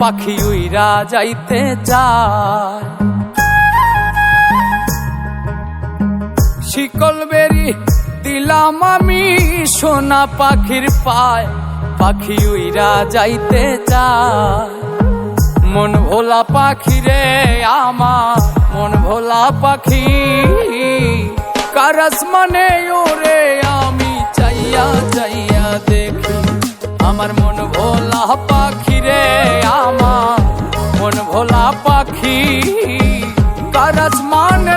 পাখি উইরা যাইতে চায় শিকল বেরি দিলাম আমি সোনা পাখির পায়, পাখি উইরা যাইতে চায় মন ভোলা পাখি রে আমার, মন ভোলা পাখি। কারাস মানে ওরে আমি চাইয়া চাইয়া দেখি। আমার মন ভোলা পাখি রে আমার মন ভোলা পাখি। কারাস মানে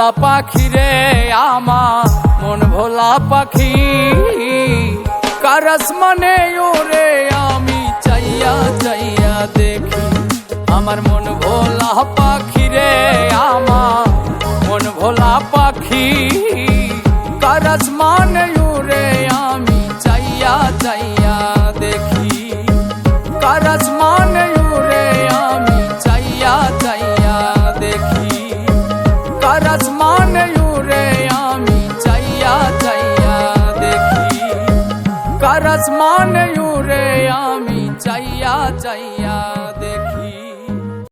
ভোলা পাখি রে আমার, মন ভোলা পাখি। কারাস মানে ওরে আমি চাইয়া চাইয়া দেখি? আমার মন ভোলা পাখি রে আমার, মন ভোলা পাখি। কারাস মানে ওরে আমি চাইয়া চাইয়া দেখি? কারাস মানে দেখি আসমান মানে ওরে আমি চাইয়া চাইয়া